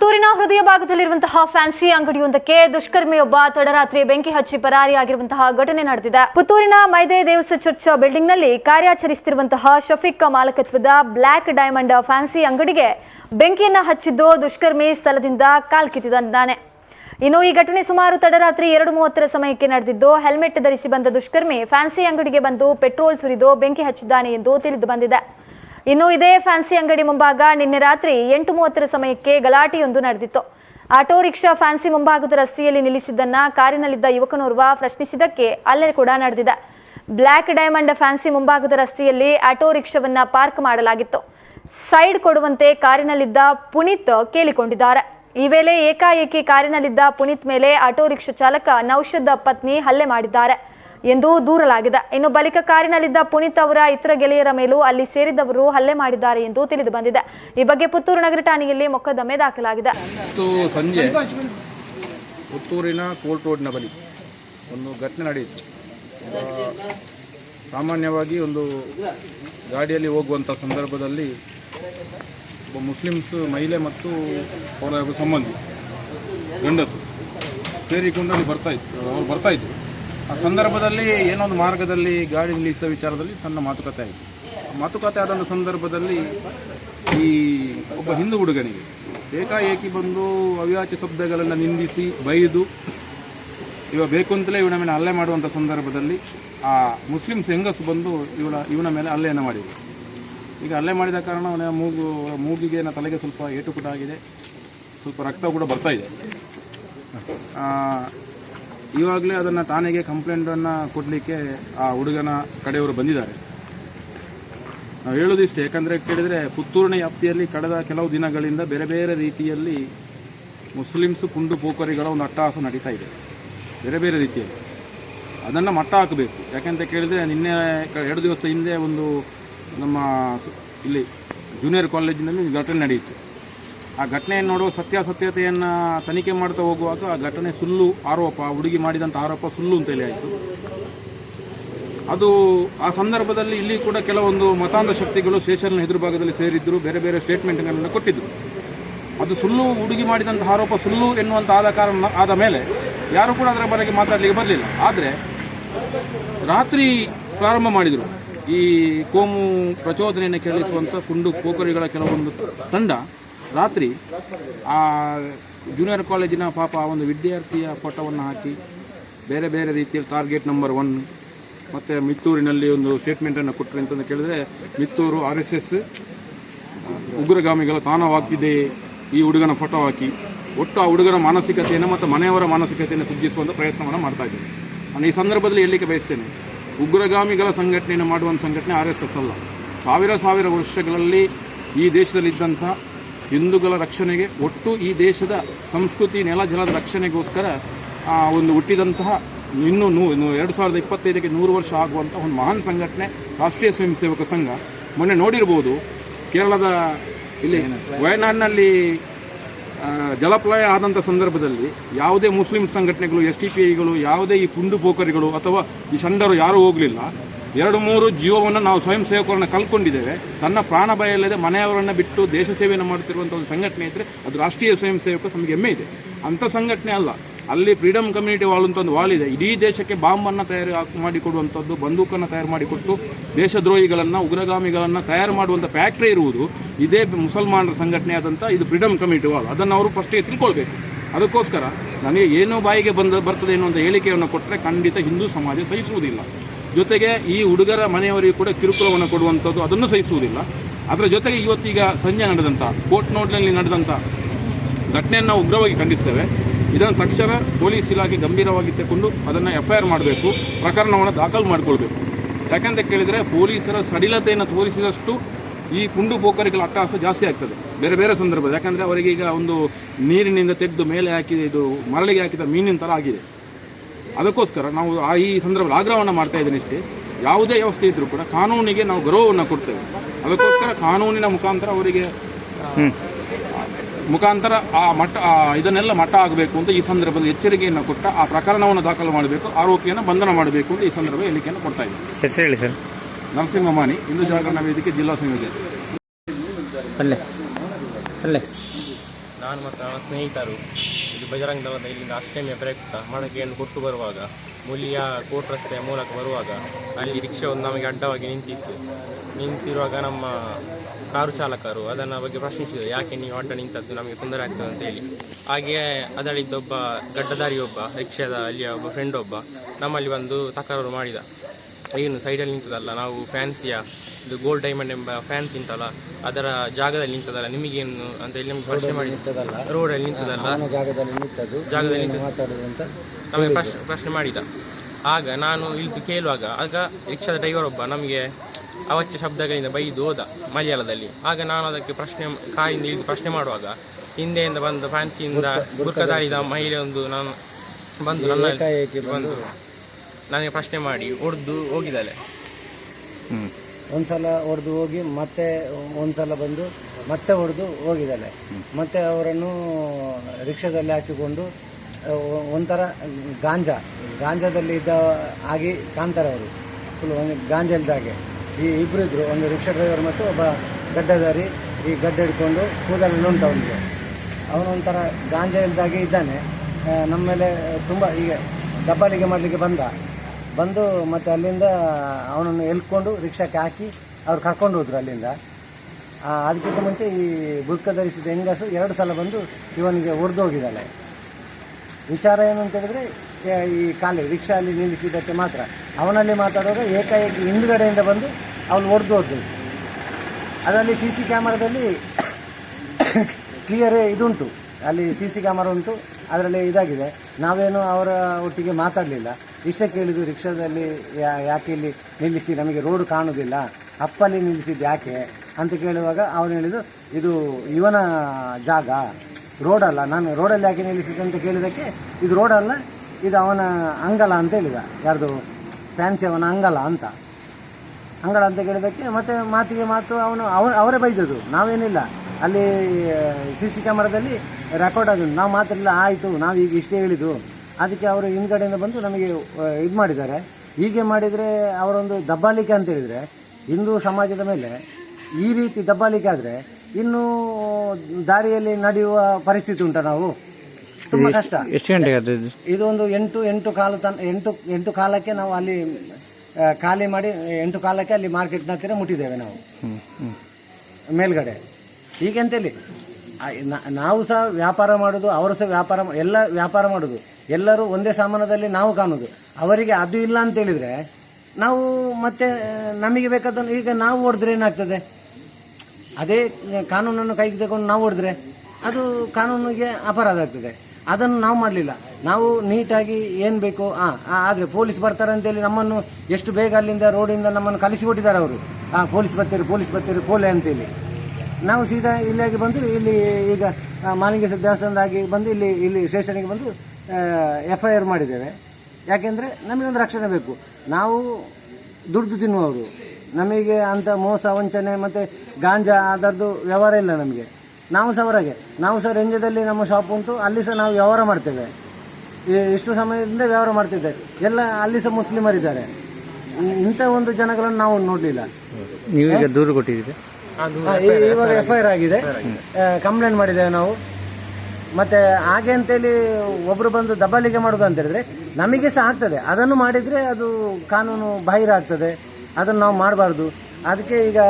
ಪುತ್ತೂರಿನ ಹೃದಯ ಭಾಗದಲ್ಲಿರುವಂತಹ ಫ್ಯಾನ್ಸಿ ಅಂಗಡಿಯೊಂದಕ್ಕೆ ದುಷ್ಕರ್ಮಿಯೊಬ್ಬ ತಡರಾತ್ರಿ ಬೆಂಕಿ ಹಚ್ಚಿ ಪರಾರಿಯಾಗಿರುವಂತಹ ಘಟನೆ ನಡೆದಿದೆ. ಪುತ್ತೂರಿನ ಮೈದೇ ದೇವಸ ಚರ್ಚ್ ಬಿಲ್ಡಿಂಗ್ನಲ್ಲಿ ಕಾರ್ಯಾಚರಿಸುತ್ತಿರುವಂತಹ ಶಫೀಕ್ ಮಾಲಕತ್ವದ ಬ್ಲಾಕ್ ಡೈಮಂಡ್ ಫ್ಯಾನ್ಸಿ ಅಂಗಡಿಗೆ ಬೆಂಕಿಯನ್ನು ಹಚ್ಚಿದ್ದು ದುಷ್ಕರ್ಮಿ ಸ್ಥಳದಿಂದ ಕಾಲ್ಕಿತ್ತಿದ್ದಾನೆ ಇನ್ನು ಈ ಘಟನೆ ಸುಮಾರು ತಡರಾತ್ರಿ ಎರಡು ಮೂವತ್ತರ ಸಮಯಕ್ಕೆ ನಡೆದಿದ್ದು, ಹೆಲ್ಮೆಟ್ ಧರಿಸಿ ಬಂದ ದುಷ್ಕರ್ಮಿ ಫ್ಯಾನ್ಸಿ ಅಂಗಡಿಗೆ ಬಂದು ಪೆಟ್ರೋಲ್ ಸುರಿದು ಬೆಂಕಿ ಹಚ್ಚಿದ್ದಾನೆ ಎಂದು ತಿಳಿದು ಬಂದಿದೆ. ಇನ್ನು ಇದೇ ಫ್ಯಾನ್ಸಿ ಅಂಗಡಿ ಮುಂಭಾಗ ನಿನ್ನೆ ರಾತ್ರಿ ಎಂಟು ಮೂವತ್ತರ ಸಮಯಕ್ಕೆ ಗಲಾಟೆಯೊಂದು ನಡೆದಿತ್ತು. ಆಟೋ ರಿಕ್ಷಾ ಫ್ಯಾನ್ಸಿ ಮುಂಭಾಗದ ರಸ್ತೆಯಲ್ಲಿ ನಿಲ್ಲಿಸಿದ್ದನ್ನ ಕಾರಿನಲ್ಲಿದ್ದ ಯುವಕನೋರ್ವ ಪ್ರಶ್ನಿಸಿದ್ದಕ್ಕೆ ಅಲ್ಲೇ ಕೂಡ ನಡೆದಿದೆ. ಬ್ಲ್ಯಾಕ್ ಡೈಮಂಡ್ ಫ್ಯಾನ್ಸಿ ಮುಂಭಾಗದ ರಸ್ತೆಯಲ್ಲಿ ಆಟೋ ರಿಕ್ಷಾವನ್ನ ಪಾರ್ಕ್ ಮಾಡಲಾಗಿತ್ತು. ಸೈಡ್ ಕೊಡುವಂತೆ ಕಾರಿನಲ್ಲಿದ್ದ ಪುನೀತ್ ಕೇಳಿಕೊಂಡಿದ್ದಾರೆ. ಈ ವೇಳೆ ಏಕಾಏಕಿ ಕಾರಿನಲ್ಲಿದ್ದ ಪುನೀತ್ ಮೇಲೆ ಆಟೋ ರಿಕ್ಷಾ ಚಾಲಕ ನೌಷದ್ ಪತ್ನಿ ಹಲ್ಲೆ ಮಾಡಿದ್ದಾರೆ. ಎಂದು ದೂರಲಾಗಿದೆ. ಇನ್ನು ಬಳಿಕ ಕಾರಿನಲ್ಲಿದ್ದ ಪುನೀತ್ ಅವರ ಇತರ ಗೆಳೆಯರ ಮೇಲೂ ಅಲ್ಲಿ ಸೇರಿದವರು ಹಲ್ಲೆ ಮಾಡಿದ್ದಾರೆ ಎಂದು ತಿಳಿದು ಬಂದಿದೆ. ಈ ಬಗ್ಗೆ ಪುತ್ತೂರು ನಗರ ಠಾಣೆಯಲ್ಲಿ ಮೊಕದ್ದಮೆ ದಾಖಲಾಗಿದೆ. ಸಂಜೆ ಪುತ್ತೂರಿನ ಕೋರ್ಟ್ ರೋಡ್ನ ಬಳಿ ಒಂದು ಘಟನೆ ನಡೆಯಿತು. ಸಾಮಾನ್ಯವಾಗಿ ಒಂದು ಗಾಡಿಯಲ್ಲಿ ಹೋಗುವಂಥ ಸಂದರ್ಭದಲ್ಲಿ ಒಬ್ಬ ಮುಸ್ಲಿಮ್ಸ್, ಮಹಿಳೆ ಮತ್ತು ಅವರ ಸಂಬಂಧಿ, ಗಂಡಸು ಸೇರಿಕೊಂಡು ಅಲ್ಲಿ ಬರ್ತಾ ಇತ್ತು ಅವ್ರು ಬರ್ತಾ ಇದ್ರು. ಆ ಸಂದರ್ಭದಲ್ಲಿ ಏನೊಂದು ಮಾರ್ಗದಲ್ಲಿ ಗಾಡಿ ನಿಲ್ಲಿಸಿದ ವಿಚಾರದಲ್ಲಿ ಸಣ್ಣ ಮಾತುಕತೆ ಆಯಿತು. ಮಾತುಕತೆ ಆದಂಥ ಸಂದರ್ಭದಲ್ಲಿ ಈ ಒಬ್ಬ ಹಿಂದೂ ಹುಡುಗನಿಗೆ ಏಕಾಏಕಿ ಬಂದು ಅವ್ಯಾಚ ಶಬ್ದಗಳನ್ನು ನಿಂದಿಸಿ ಬೈದು, ಇವ ಬೇಕು ಅಂತಲೇ ಇವನ ಮೇಲೆ ಹಲ್ಲೆ ಮಾಡುವಂಥ ಸಂದರ್ಭದಲ್ಲಿ ಆ ಮುಸ್ಲಿಮ್ಸ್ ಹೆಂಗಸು ಬಂದು ಇವಳ, ಇವನ ಮೇಲೆ ಹಲ್ಲೆಯನ್ನು ಮಾಡಿದರು ಈಗ ಹಲ್ಲೆ ಮಾಡಿದ ಕಾರಣ ಅವನ ಮೂಗು ಮೂಗಿಗೆ ತಲೆಗೆ ಸ್ವಲ್ಪ ಏಟು ಕೂಡ ಆಗಿದೆ ಸ್ವಲ್ಪ ರಕ್ತ ಕೂಡ ಬರ್ತಾ ಇದೆ. ಇವಾಗಲೇ ಅದನ್ನು ಠಾಣೆಗೆ ಕಂಪ್ಲೇಂಟನ್ನು ಕೊಡಲಿಕ್ಕೆ ಆ ಹುಡುಗನ ಕಡೆಯವರು ಬಂದಿದ್ದಾರೆ. ನಾವು ಹೇಳೋದಿಷ್ಟೇ ಯಾಕಂದರೆ ಕೇಳಿದರೆ ಪುತ್ತೂರಿನ ವ್ಯಾಪ್ತಿಯಲ್ಲಿ ಕಳೆದ ಕೆಲವು ದಿನಗಳಿಂದ ಬೇರೆ ಬೇರೆ ರೀತಿಯಲ್ಲಿ ಮುಸ್ಲಿಮ್ಸ್ ಕುಂಡು ಪೋಖರಿಗಳ ಒಂದು ಅಟ್ಟಹಾಸ ನಡೀತಾ ಇದೆ. ಬೇರೆ ಬೇರೆ ರೀತಿಯಲ್ಲಿ. ಅದನ್ನು ಮಟ್ಟ ಹಾಕಬೇಕು. ಯಾಕೆಂತ ಕೇಳಿದರೆ ನಿನ್ನೆ ಎರಡು ದಿವಸ ಹಿಂದೆ ಒಂದು ನಮ್ಮ ಇಲ್ಲಿ ಜೂನಿಯರ್ ಕಾಲೇಜಿನಲ್ಲಿ ಘಟನೆ ನಡೆಯಿತು. ಆ ಘಟನೆಯನ್ನು ನೋಡುವ ಸತ್ಯಾಸತ್ಯತೆಯನ್ನು ತನಿಖೆ ಮಾಡ್ತಾ ಹೋಗುವಾಗ ಆ ಘಟನೆ ಸುಳ್ಳು ಆರೋಪ, ಹುಡುಗಿ ಮಾಡಿದಂಥ ಆರೋಪ ಸುಳ್ಳು ಅಂತೇಳಿ ಆಯಿತು. ಅದು ಆ ಸಂದರ್ಭದಲ್ಲಿ ಇಲ್ಲಿ ಕೂಡ ಕೆಲವೊಂದು ಮತಾಂಧ ಶಕ್ತಿಗಳು ಸ್ಟೇಷನ್ನ ಎದುರು ಭಾಗದಲ್ಲಿ ಸೇರಿದ್ದರು ಬೇರೆ ಬೇರೆ ಸ್ಟೇಟ್ಮೆಂಟ್ಗಳನ್ನು ಕೊಟ್ಟಿದ್ದರು ಅದು ಸುಳ್ಳು, ಹುಡುಗಿ ಮಾಡಿದಂಥ ಆರೋಪ ಸುಳ್ಳು ಎನ್ನುವಂಥ ಆದ ಕಾರಣ, ಆದ ಮೇಲೆ ಯಾರು ಕೂಡ ಅದರ ಬಗ್ಗೆ ಮಾತಾಡಲಿಕ್ಕೆ ಬರಲಿಲ್ಲ. ಆದರೆ ರಾತ್ರಿ ಪ್ರಾರಂಭ ಮಾಡಿದರು. ಈ ಕೋಮು ಪ್ರಚೋದನೆಯನ್ನು ಕೆರಳಿಸುವಂಥ ಕುಂಡು ಕೋಕರಿಗಳ ಕೆಲವೊಂದು ತಂಡ ರಾತ್ರಿ, ಆ ಜೂನಿಯರ್ ಕಾಲೇಜಿನ ಪಾಪ ಆ ಒಂದು ವಿದ್ಯಾರ್ಥಿಯ ಫೋಟೋವನ್ನು ಹಾಕಿ ಬೇರೆ ಬೇರೆ ರೀತಿಯಲ್ಲಿ ಟಾರ್ಗೆಟ್ ನಂಬರ್ ಒನ್ ಮತ್ತು ಮಿತ್ತೂರಿನಲ್ಲಿ ಒಂದು ಸ್ಟೇಟ್ಮೆಂಟನ್ನು ಕೊಟ್ಟರೆ ಅಂತಂದು ಕೇಳಿದ್ರೆ ಮಿತ್ತೂರು ಆರ್ ಎಸ್ ಎಸ್ ಉಗ್ರಗಾಮಿಗಳ ತಾಣವಾಗ್ತಿದೆ ಈ ಹುಡುಗನ ಫೋಟೋ ಹಾಕಿ. ಒಟ್ಟು ಆ ಹುಡುಗನ ಮಾನಸಿಕತೆಯನ್ನು ಮತ್ತು ಮನೆಯವರ ಮಾನಸಿಕತೆಯನ್ನು ಕುಗ್ಗಿಸುವಂಥ ಪ್ರಯತ್ನವನ್ನು ಮಾಡ್ತಾ ಇದ್ದೀನಿ ನಾನು ಈ ಸಂದರ್ಭದಲ್ಲಿ ಹೇಳಲಿಕ್ಕೆ ಬಯಸ್ತೇನೆ, ಉಗ್ರಗಾಮಿಗಳ ಸಂಘಟನೆಯನ್ನು ಮಾಡುವಂಥ ಸಂಘಟನೆ ಆರ್ ಎಸ್ ಎಸ್ ಅಲ್ಲ. ಸಾವಿರ ಸಾವಿರ ವರ್ಷಗಳಲ್ಲಿ ಈ ದೇಶದಲ್ಲಿದ್ದಂಥ ಹಿಂದೂಗಳ ರಕ್ಷಣೆಗೆ ಒಟ್ಟು ಈ ದೇಶದ ಸಂಸ್ಕೃತಿ ನೆಲ ಜಲದ ರಕ್ಷಣೆಗೋಸ್ಕರ ಒಂದು ಹುಟ್ಟಿದಂತಹ ಇನ್ನೂ ನೂ ಎರಡು ಸಾವಿರದ ಇಪ್ಪತ್ತೈದಕ್ಕೆ ನೂರು ವರ್ಷ ಆಗುವಂಥ ಒಂದು ಮಹಾನ್ ಸಂಘಟನೆ, ರಾಷ್ಟ್ರೀಯ ಸ್ವಯಂ ಸೇವಕ ಸಂಘ. ಮೊನ್ನೆ ನೋಡಿರ್ಬೋದು, ಕೇರಳದ ಇಲ್ಲಿ ವಯನಾಡ್ನಲ್ಲಿ ಜಲಪ್ರಳಯ ಆದಂಥ ಸಂದರ್ಭದಲ್ಲಿ ಯಾವುದೇ ಮುಸ್ಲಿಂ ಸಂಘಟನೆಗಳು, ಎಸ್ ಟಿ ಪಿ ಐಗಳು, ಯಾವುದೇ ಈ ಪುಂಡು ಪೋಖರಿಗಳು ಅಥವಾ ಈ ಸಂಡರು ಯಾರೂ ಹೋಗಲಿಲ್ಲ. ಎರಡು ಮೂರು ಜೀವವನ್ನು ನಾವು ಸ್ವಯಂ ಸೇವಕರನ್ನು ಕಲ್ಕೊಂಡಿದ್ದೇವೆ ತನ್ನ ಪ್ರಾಣ ಭಯ ಇಲ್ಲದೆ ಮನೆಯವರನ್ನು ಬಿಟ್ಟು ದೇಶ ಸೇವೆಯನ್ನು ಮಾಡುತ್ತಿರುವಂಥ ಒಂದು ಸಂಘಟನೆ ಇದ್ದರೆ ಅದು ರಾಷ್ಟ್ರೀಯ ಸ್ವಯಂ ಸೇವಕ ನಮಗೆ ಹೆಮ್ಮೆ ಇದೆ. ಅಂಥ ಸಂಘಟನೆ ಅಲ್ಲ. ಅಲ್ಲಿ ಫ್ರೀಡಮ್ ಕಮ್ಯುನಿಟಿ ವಾಲ್ ಅಂತ ಒಂದು ವಾಲ್ ಇದೆ. ಇಡೀ ದೇಶಕ್ಕೆ ಬಾಂಬನ್ನು ತಯಾರು ಮಾಡಿಕೊಡುವಂಥದ್ದು, ಬಂದೂಕನ್ನು ತಯಾರು ಮಾಡಿಕೊಟ್ಟು ದೇಶದ್ರೋಹಿಗಳನ್ನು, ಉಗ್ರಗಾಮಿಗಳನ್ನು ತಯಾರು ಮಾಡುವಂಥ ಫ್ಯಾಕ್ಟ್ರಿ ಇರುವುದು ಇದೇ ಮುಸಲ್ಮಾನರ ಸಂಘಟನೆ ಆದಂಥ ಇದು ಫ್ರೀಡಮ್ ಕಮ್ಯುನಿಟಿ ವಾಲ್ ಅದನ್ನು ಅವರು ಫಸ್ಟಿಗೆ ತಿಳ್ಕೊಳ್ಬೇಕು. ಅದಕ್ಕೋಸ್ಕರ ನನಗೆ ಏನೋ ಬಾಯಿಗೆ ಬಂದ ಬರ್ತದೆ ಎನ್ನುವಂಥ ಹೇಳಿಕೆಯನ್ನು ಕೊಟ್ಟರೆ ಖಂಡಿತ ಹಿಂದೂ ಸಮಾಜ ಸಹಿಸುವುದಿಲ್ಲ. ಜೊತೆಗೆ ಈ ಹುಡುಗರ ಮನೆಯವರಿಗೆ ಕೂಡ ಕಿರುಕುಳವನ್ನು ಕೊಡುವಂಥದ್ದು ಅದನ್ನು ಸಹಿಸುವುದಿಲ್ಲ. ಅದರ ಜೊತೆಗೆ ಇವತ್ತೀಗ ಸಂಜೆ ನಡೆದಂಥ ಕೋರ್ಟ್ ನೋಡ್ನಲ್ಲಿ ನಡೆದಂಥ ಘಟನೆಯನ್ನು ಉಗ್ರವಾಗಿ ಖಂಡಿಸ್ತೇವೆ. ಇದನ್ನು ತಕ್ಷಣ ಪೊಲೀಸ್ ಇಲಾಖೆ ಗಂಭೀರವಾಗಿ ತಗೊಂಡು ಅದನ್ನು ಎಫ್ಐಆರ್ ಮಾಡಬೇಕು, ಪ್ರಕರಣವನ್ನು ದಾಖಲು ಮಾಡಿಕೊಳ್ಬೇಕು. ಯಾಕಂತ ಕೇಳಿದರೆ ಪೊಲೀಸರ ಸಡಿಲತೆಯನ್ನು ತೋರಿಸಿದಷ್ಟು ಈ ಕುಂಡು ಪೋಖರಿಗಳ ಅಟ್ಟಹಾಸ ಜಾಸ್ತಿ ಆಗ್ತದೆ. ಬೇರೆ ಬೇರೆ ಸಂದರ್ಭ ಯಾಕಂದರೆ ಅವರಿಗೆ ಈಗ ಒಂದು ನೀರಿನಿಂದ ತೆಗೆದು ಮೇಲೆ ಹಾಕಿದ ಇದು ಮರಳಿಗೆ ಹಾಕಿದ ಮೀನಿನ ಥರ ಆಗಿದೆ. ಅದಕ್ಕೋಸ್ಕರ ನಾವು ಆ ಈ ಸಂದರ್ಭದಲ್ಲಿ ಆಗ್ರಹವನ್ನು ಮಾಡ್ತಾ ಇದ್ದೇನೆ ಇಷ್ಟೇ ಯಾವುದೇ ವ್ಯವಸ್ಥೆ ಇದ್ರೂ ಕೂಡ ಕಾನೂನಿಗೆ ನಾವು ಗೌರವವನ್ನು ಕೊಡ್ತೇವೆ. ಅದಕ್ಕೋಸ್ಕರ ಕಾನೂನಿನ ಮುಖಾಂತರ ಅವರಿಗೆ ಮುಖಾಂತರ ಆ ಮಟ್ಟ ಆ ಇದನ್ನೆಲ್ಲ ಮಟ್ಟ ಆಗಬೇಕು ಅಂತ ಈ ಸಂದರ್ಭದಲ್ಲಿ ಎಚ್ಚರಿಕೆಯನ್ನು ಕೊಟ್ಟ ಆ ಪ್ರಕರಣವನ್ನು ದಾಖಲು ಮಾಡಬೇಕು ಆರೋಪಿಯನ್ನು ಬಂಧನ ಮಾಡಬೇಕು ಅಂತ ಈ ಸಂದರ್ಭ ಹೇಳಿಕೆಯನ್ನು ಕೊಡ್ತಾ ಇದ್ದೀನಿ. ಸರ್ ಹೇಳಿ ಸರ್. ನರಸಿಂಹಮಾನಿ ಹಿಂದೂ ಜಾಗರಣ ವೇದಿಕೆ ಜಿಲ್ಲಾ ಸಂಯೋಜನೆ. ಅಲ್ಲೇ. ಅಲ್ಲೇ. ನಾನು ಮತ್ತು ನನ್ನ ಸ್ನೇಹಿತರು. ಇಲ್ಲಿ ಬಜರಂಗ ದಳದ ಇಲ್ಲಿಂದ ಅಷ್ಟಮಿಯ ಪ್ರಯುಕ್ತ ಮಡಕೆಯನ್ನು ಕೊಟ್ಟು ಬರುವಾಗ, ಮುಲಿಯ ಕೋಟ್ ರಸ್ತೆಯ ಮೂಲಕ ಬರುವಾಗ ಅಲ್ಲಿ ರಿಕ್ಷಾ ಒಂದು ನಮಗೆ ಅಡ್ಡವಾಗಿ ನಿಂತಿತ್ತು. ನಿಂತಿರುವಾಗ ನಮ್ಮ ಕಾರು ಚಾಲಕರು ಅದನ್ನ ಬಗ್ಗೆ ಪ್ರಶ್ನಿಸಿದರು. ಯಾಕೆ ನೀವು ಅಡ್ಡ ನಿಂತದ್ದು? ನಮಗೆ ತೊಂದರೆ ಆಗ್ತದೆ ಅಂತ ಹೇಳಿ. ಹಾಗೆಯೇ ಅದರಲ್ಲಿದ್ದೊಬ್ಬ ಗಡ್ಡದಾರಿ ಒಬ್ಬ ರಿಕ್ಷಾದ ಅಲ್ಲಿಯ ಒಬ್ಬ ಫ್ರೆಂಡ್ ಒಬ್ಬ ನಮ್ಮಲ್ಲಿ ಬಂದು ತಕರಾರು ಮಾಡಿದ. ಏನು ಸೈಡಲ್ಲಿ ನಿಂತದಲ್ಲ, ನಾವು ಫ್ಯಾನ್ಸಿಯ ಇದು ಗೋಲ್ಡ್ ಡೈಮಂಡ್ ಎಂಬ ಫ್ಯಾನ್ಸ್ ಉಂಟಲ್ಲ ಅದರ ಜಾಗದಲ್ಲಿ ನಿಂತದಲ್ಲ ನಿಮಗೇನು ಅಂತ ಇಲ್ಲಿ ನಮ್ಗೆ ಪ್ರಶ್ನೆ ಮಾಡಿ ರೋಡಲ್ಲಿ ನಿಂತದಲ್ಲ? ಜಾಗದಲ್ಲಿ ನಿಂತದ್ದು. ಜಾಗದಲ್ಲಿ ನಿಂತದ್ದು? ಮಾತಾಡೋದು ಅಂತ ನಮಗೆ ಪ್ರಶ್ನೆ ಪ್ರಶ್ನೆ ಮಾಡಿದ. ಆಗ ನಾನು ಇಲ್ಲಿ ಕೇಳುವಾಗ ಆಗ ರಿಕ್ಷಾದ ಡ್ರೈವರ್ ಒಬ್ಬ ನಮಗೆ ಅವಚ್ಯ ಶಬ್ದಗಳಿಂದ ಬೈದು ಹೋದ ಮಲಯಾಳದಲ್ಲಿ. ಆಗ ನಾನು ಅದಕ್ಕೆ ಪ್ರಶ್ನೆ ಕಾಯಿಂದ ಇಳಿದು ಪ್ರಶ್ನೆ ಮಾಡುವಾಗ ಹಿಂದೆಯಿಂದ ಬಂದ ಫ್ಯಾನ್ಸಿಯಿಂದ ಬುರ್ಕದಾರಿದ ಮಹಿಳೆ ಒಂದು ನಾನು ಬಂದು ನನ್ನ ಏಕಾಏಕಿ ಬಂದು ನನಗೆ ಪ್ರಶ್ನೆ ಮಾಡಿ ಹೊಡೆದು ಹೋಗಿದ್ದಾಳೆ. ಒಂದ್ಸಲ ಹೊಡೆದು ಹೋಗಿ ಮತ್ತೆ ಒಂದ್ಸಲ ಬಂದು ಮತ್ತೆ ಹೊಡೆದು ಹೋಗಿದ್ದಾಳೆ ಮತ್ತೆ ಅವರನ್ನು ರಿಕ್ಷಾದಲ್ಲಿ ಹಾಕಿಕೊಂಡು ಒಂಥರ ಗಾಂಜಾ, ಗಾಂಜಾದಲ್ಲಿ ಇದ್ದ ಆಗಿ ಕಾಣ್ತಾರೆ ಅವರು. ಫುಲ್ ಒಂದು ಗಾಂಜಾ ಇಲ್ದಾಗೆ ಈ ಇಬ್ಬರು ಇದ್ರು, ಒಂದು ರಿಕ್ಷಾ ಡ್ರೈವರ್ ಮತ್ತು ಒಬ್ಬ ಗಡ್ಡದಾರಿ ಈ ಗಡ್ಡ ಹಿಡ್ಕೊಂಡು ಕೂದಲೆಲ್ಲ ಉಂಟು ಅವನಿಗೆ. ಅವನು ಒಂಥರ ಗಾಂಜಾ ಇಲ್ದಾಗೆ ಇದ್ದಾನೆ. ನಮ್ಮ ಮೇಲೆ ತುಂಬ ಈಗ ದಬ್ಬಾಳಿಗೆ ಮಾಡಲಿಕ್ಕೆ ಬಂದ. ಬಂದು ಮತ್ತೆ ಅಲ್ಲಿಂದ ಅವನನ್ನು ಎಳ್ಕೊಂಡು ರಿಕ್ಷಾಕ್ಕೆ ಹಾಕಿ ಅವ್ರು ಕರ್ಕೊಂಡು ಹೋದ್ರು ಅಲ್ಲಿಂದ. ಅದಕ್ಕಿಂತ ಮುಂಚೆ ಈ ಬುರ್ಕ ಧರಿಸಿದ ಹೆಂಗಸು ಎರಡು ಸಲ ಬಂದು ಇವನಿಗೆ ಹೊಡೆದು ಹೋಗಿದ್ದಾಳೆ. ವಿಚಾರ ಏನು ಅಂತ ಹೇಳಿದ್ರೆ ಈ ರಿಕ್ಷಾ ಅಲ್ಲಿ ನಿಲ್ಲಿಸಿದ್ದಕ್ಕೆ ಮಾತ್ರ. ಅವನಲ್ಲಿ ಮಾತಾಡುವಾಗ ಏಕಾಏಕಿ ಹಿಂದ್ಗಡೆಯಿಂದ ಬಂದು ಅವನು ಹೊಡೆದು ಹೋದ್ರು ಅದರಲ್ಲಿ ಸಿ ಸಿ ಕ್ಯಾಮರಾದಲ್ಲಿ ಕ್ಲಿಯರ್ ಇದುಂಟು. ಅಲ್ಲಿ ಸಿ ಸಿ ಕ್ಯಾಮರಾ ಉಂಟು, ಅದರಲ್ಲಿ ಇದಾಗಿದೆ. ನಾವೇನು ಅವರ ಒಟ್ಟಿಗೆ ಮಾತಾಡಲಿಲ್ಲ. ಇಷ್ಟೇ ಕೇಳಿದ್ದು ರಿಕ್ಷಾದಲ್ಲಿ ಯಾಕೆ ಇಲ್ಲಿ ನಿಲ್ಲಿಸಿ, ನಮಗೆ ರೋಡ್ ಕಾಣುವುದಿಲ್ಲ ಅಪ್ಪಲ್ಲಿ ನಿಲ್ಲಿಸಿದ್ದು ಯಾಕೆ ಅಂತ ಕೇಳುವಾಗ ಅವನು ಹೇಳಿದ್ದು ಇದು ಇವನ ಜಾಗ ರೋಡಲ್ಲ ನಾನು ರೋಡಲ್ಲಿ ಯಾಕೆ ನಿಲ್ಲಿಸಿದ್ದೆ ಅಂತ ಕೇಳಿದ್ದಕ್ಕೆ, ಇದು ರೋಡಲ್ಲ ಇದು ಅವನ ಅಂಗಲ ಅಂತ ಹೇಳಿದ. ಯಾರ್ದು? ಫ್ಯಾನ್ಸಿ ಅವನ ಅಂಗಲ ಅಂತ. ಅಂಗಳ ಅಂತ ಕೇಳಿದ್ದಕ್ಕೆ ಮತ್ತೆ ಮಾತಿಗೆ ಮಾತು ಅವನು ಅವ ಅವರೇ ಬೈದದ್ದು, ನಾವೇನಿಲ್ಲ. ಅಲ್ಲಿ ಸಿ ಸಿ ಕ್ಯಾಮರಾದಲ್ಲಿ ರೆಕಾರ್ಡ್ ಆಗಿದೆ ನಾವು ಮಾತಾಡಲಿಲ್ಲ ಆಯಿತು ನಾವು ಈಗ ಇಷ್ಟೇ ಹೇಳಿದ್ದು. ಅದಕ್ಕೆ ಅವರು ಹಿಂದ್ಗಡೆಯಿಂದ ಬಂದು ನಮಗೆ ಇದು ಮಾಡಿದ್ದಾರೆ. ಹೀಗೆ ಮಾಡಿದರೆ ಅವರೊಂದು ದಬ್ಬಾಳಿಕೆ ಅಂತ ಹೇಳಿದರೆ ಹಿಂದೂ ಸಮಾಜದ ಮೇಲೆ ಈ ರೀತಿ ದಬ್ಬಾಳಿಕೆ ಆದರೆ ಇನ್ನೂ ದಾರಿಯಲ್ಲಿ ನಡೆಯುವ ಪರಿಸ್ಥಿತಿ ಉಂಟ ನಾವು? ತುಂಬ ಕಷ್ಟ. ಎಷ್ಟು ಗಂಟೆಗೆ ಇದೊಂದು ಇದು? ಒಂದು ಎಂಟು ಎಂಟು ಕಾಲ ತನ ಎಂಟು ಎಂಟು ಕಾಲಕ್ಕೆ ನಾವು ಅಲ್ಲಿ ಖಾಲಿ ಮಾಡಿ ಎಂಟು ಕಾಲಕ್ಕೆ ಅಲ್ಲಿ ಮಾರ್ಕೆಟ್ನ ಹತ್ತಿರ ಮುಟ್ಟಿದ್ದೇವೆ ನಾವು. ಮೇಲ್ಗಡೆ. ಹೀಗೆಂತೇಳಿ ಅಂತ ನಾ- ನಾವು ಸಹ ವ್ಯಾಪಾರ ಮಾಡೋದು, ಅವರು ಸಹ ವ್ಯಾಪಾರ ಎಲ್ಲ ವ್ಯಾಪಾರ ಮಾಡೋದು. ಎಲ್ಲರೂ ಒಂದೇ ಸಾಮಾನದಲ್ಲಿ ನಾವು ಕಾಣೋದು. ಅವರಿಗೆ ಅದು ಇಲ್ಲ ಅಂತ ಹೇಳಿದ್ರೆ ನಾವು ಮತ್ತೆ ನಮಗೆ ಬೇಕಾದನ್ನು ಈಗ ನಾವು ಹೊಡೆದ್ರೆ ಏನಾಗ್ತದೆ? ಅದೇ ಕಾನೂನನ್ನು ಕೈಗೆ ತಗೊಂಡು ನಾವು ಹೊಡೆದ್ರೆ ಅದು ಕಾನೂನಿಗೆ ಅಪರಾಧ ಆಗ್ತದೆ. ಅದನ್ನು ನಾವು ಮಾಡಲಿಲ್ಲ. ನಾವು ನೀಟಾಗಿ ಏನು ಬೇಕು ಹಾಂ ಆದರೆ ಪೊಲೀಸ್ ಬರ್ತಾರೆ ಅಂತೇಳಿ ನಮ್ಮನ್ನು ಎಷ್ಟು ಬೇಗ ಅಲ್ಲಿಂದ, ರೋಡಿಂದ ನಮ್ಮನ್ನು ಕಲಿಸಿಕೊಟ್ಟಿದ್ದಾರೆ ಅವರು. ಆ, ಪೊಲೀಸ್ ಬರ್ತೀರಿ ಪೊಲೀಸ್ ಬರ್ತೀರಿ ಪೋಲೆ ಅಂತೇಳಿ. ನಾವು ಸೀದಾ ಇಲ್ಲಿಯಾಗಿ ಬಂದು ಇಲ್ಲಿ ಈಗ ಮಾಲಿಂಗೇಶ್ವರ ದೇವಸ್ಥಾನದಾಗಿ ಬಂದು ಇಲ್ಲಿ ಇಲ್ಲಿ ಸ್ಟೇಷನಿಗೆ ಬಂದು ಎಫ್ ಐ ಆರ್ ಮಾಡಿದ್ದೇವೆ. ಯಾಕೆಂದರೆ ನಮಗೊಂದು ರಕ್ಷಣೆ ಬೇಕು. ನಾವು ದುಡ್ದು ತಿನ್ನುವವರು. ನಮಗೆ ಅಂಥ ಮೋಸ, ವಂಚನೆ ಮತ್ತು ಗಾಂಜಾ ಅದರದ್ದು ವ್ಯವಹಾರ ಇಲ್ಲ ನಮಗೆ. ನಾವು ಸಹ ಹೊರಗೆ ನಾವು ಸಹ ರಂಜದಲ್ಲಿ ನಮ್ಮ ಶಾಪ್ ಉಂಟು, ಅಲ್ಲಿ ಸಹ ನಾವು ವ್ಯವಹಾರ ಮಾಡ್ತೇವೆ. ಇಷ್ಟು ಸಮಯದಿಂದ ವ್ಯವಹಾರ ಮಾಡ್ತಿದ್ದೇವೆ ಎಲ್ಲ ಅಲ್ಲಿ ಸಹ ಮುಸ್ಲಿಮರಿದ್ದಾರೆ. ಇಂಥ ಒಂದು ಜನಗಳನ್ನು ನಾವು ನೋಡಲಿಲ್ಲ. ನೀವೀಗ ದೂರು ಕೊಟ್ಟಿದ್ದೀರಿ. ಇವಾಗ ಎಫ್ ಐ ಆರ್ ಆಗಿದೆ. ಕಂಪ್ಲೇಂಟ್ ಮಾಡಿದ್ದೇವೆ ನಾವು. ಮತ್ತೆ ಹಾಗೆ ಅಂತೇಳಿ ಒಬ್ರು ಬಂದು ದಬಲಿಗೆ ಮಾಡೋದು ಅಂತ ಹೇಳಿದ್ರೆ ನಮಗೆ ಸಹ ಆಗ್ತದೆ. ಅದನ್ನು ಮಾಡಿದ್ರೆ ಅದು ಕಾನೂನು ಬಾಹಿರ ಆಗ್ತದೆ. ಅದನ್ನು ನಾವು ಮಾಡಬಾರ್ದು. ಅದಕ್ಕೆ ಈಗ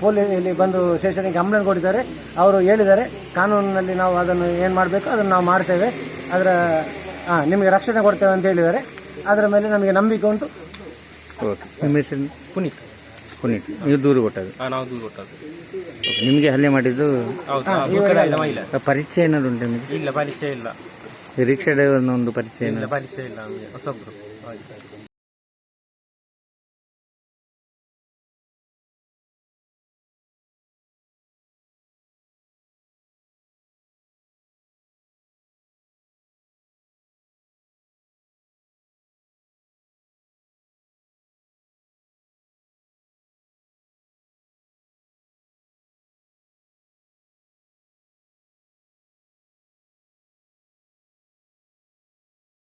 ಪೊಲೀಸ್ ಇಲ್ಲಿ ಬಂದು ಸ್ಟೇಷನ್ಗೆ ಕಂಪ್ಲೇಂಟ್ ಕೊಟ್ಟಿದ್ದಾರೆ. ಅವರು ಹೇಳಿದ್ದಾರೆ ಕಾನೂನಿನಲ್ಲಿ ನಾವು ಅದನ್ನು ಏನು ಮಾಡಬೇಕು ಅದನ್ನು ನಾವು ಮಾಡ್ತೇವೆ. ಅದರ ಹಾಂ ನಿಮಗೆ ರಕ್ಷಣೆ ಕೊಡ್ತೇವೆ ಅಂತ ಹೇಳಿದ್ದಾರೆ. ಅದರ ಮೇಲೆ ನಮಗೆ ನಂಬಿಕೆ ಉಂಟು. ಓಕೆ ನಿಮ್ಮ ಹೆಸರು? ಪುನೀತ್. ಪುನೀತ್ ನೀವು ದೂರು ಕೊಟ್ಟದ್ದು. ಆ, ನಾವು ದೂರ ಕೊಟ್ಟದ್ದು. ನಿಮಗೆ ಹಲ್ಲೆ ಮಾಡಿದ್ದು? ಹೌದು ಆ ಬುರ್ಕದಾರಿದ ಮಹಿಳೆ ಪರಿಚಯ ಏನಾದ್ರು ಉಂಟು ನಿಮಗೆ? ಇಲ್ಲ ಪರಿಚಯ ಇಲ್ಲ. ಈ ರಿಕ್ಷಾ ಡ್ರೈವರ್ನ ಒಂದು ಪರಿಚಯ ಇಲ್ಲ ಏನಾದ್ರು? ಪರಿಚಯ ಇಲ್ಲ ನಮಗೆ. ಹೊಸಬ್ರು. ಆಯ್ತು